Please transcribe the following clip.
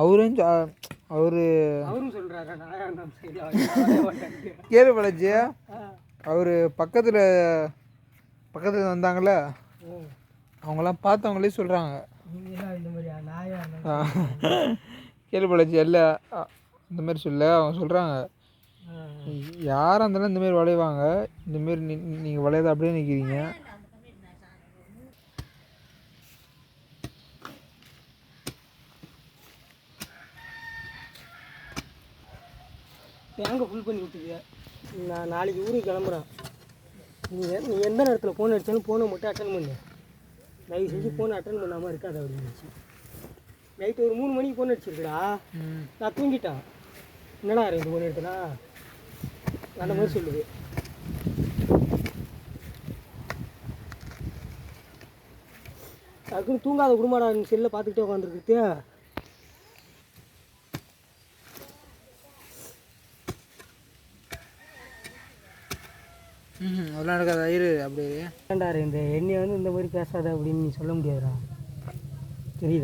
அவரும் அவரு அவரும் சொல்கிறாரா கேளு பாலாஜி அவர் பக்கத்தில் பக்கத்தில் வந்தாங்கல்ல? அவங்களாம் பார்த்தவங்களே சொல்கிறாங்க கேளு பாலாஜி இல்லை. இந்த மாதிரி சொல்ல அவங்க சொல்கிறாங்க யாராக இருந்தாலும் இந்த மாதிரி வளைவாங்க. இந்த மாதிரி நீ நீங்கள் வளையாத அப்படியே நிற்கிறீங்க தேங்க ஃபுல் பண்ணி விட்டுருக்க நான் நாளைக்கு ஊருக்கு கிளம்புறேன். நீ எ- நீ எந்த நேரத்தில் ஃபோன் அடித்தாலும் ஃபோனை மட்டும் அட்டன் பண்ணு. தயவு செஞ்சு ஃபோன் அட்டன் பண்ணாமல் இருக்காது அப்படின்னு நைட்டு ஒரு மூணு மணிக்கு ஃபோன் அடிச்சிருக்குடா. நான் தூங்கிட்டேன். என்னடா ரெண்டு ஃபோன் எடுத்தனா அந்த மாதிரி சொல்லுது. டக்குன்னு தூங்காத குடும்படா செல்லை பார்த்துக்கிட்டே உட்காந்துருக்கு ம் அதெல்லாம் நடக்காது இரு அப்படியே. ஏன்டா இந்த என்னையை வந்து இந்த மாதிரி பேசாத அப்படின்னு நீ சொல்ல முடியாதுடா.